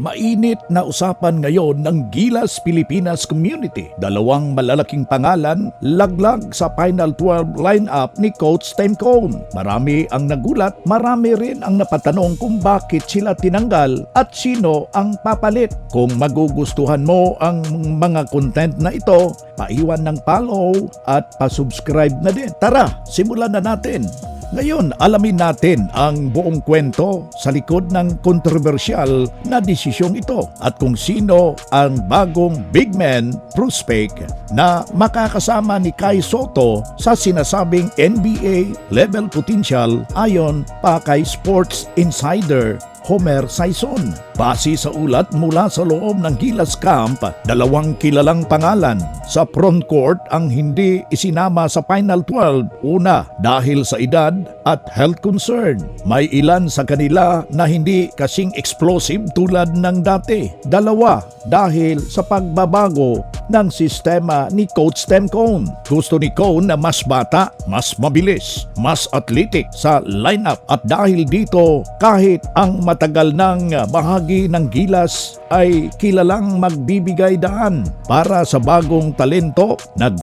Mainit na usapan ngayon ng Gilas Pilipinas Community. Dalawang malalaking pangalan laglag sa Final 12 lineup ni Coach Temcone. Marami ang nagulat, marami rin ang napatanong kung bakit sila tinanggal at sino ang papalit. Kung magugustuhan mo ang mga content na ito, paiwan ng follow at pasubscribe na din. Tara, simulan na natin. Ngayon, alamin natin ang buong kwento sa likod ng kontrobersyal na desisyong ito at kung sino ang bagong big man prospect na makakasama ni Kai Soto sa sinasabing NBA level potential ayon pa kay Sports Insider Homer Saison. Base sa ulat mula sa loob ng Gilas Camp, dalawang kilalang pangalan sa front court ang hindi isinama sa Final 12. Una, dahil sa edad at health concern. May ilan sa kanila na hindi kasing explosive tulad ng dati. Dalawa, dahil sa pagbabago ng sistema ni Coach Temcone. Gusto ni Cone na mas bata, mas mabilis, mas athletic sa lineup at dahil dito kahit ang matagal ng bahagi ng gilas ay kilalang magbibigay daan para sa bagong talento nag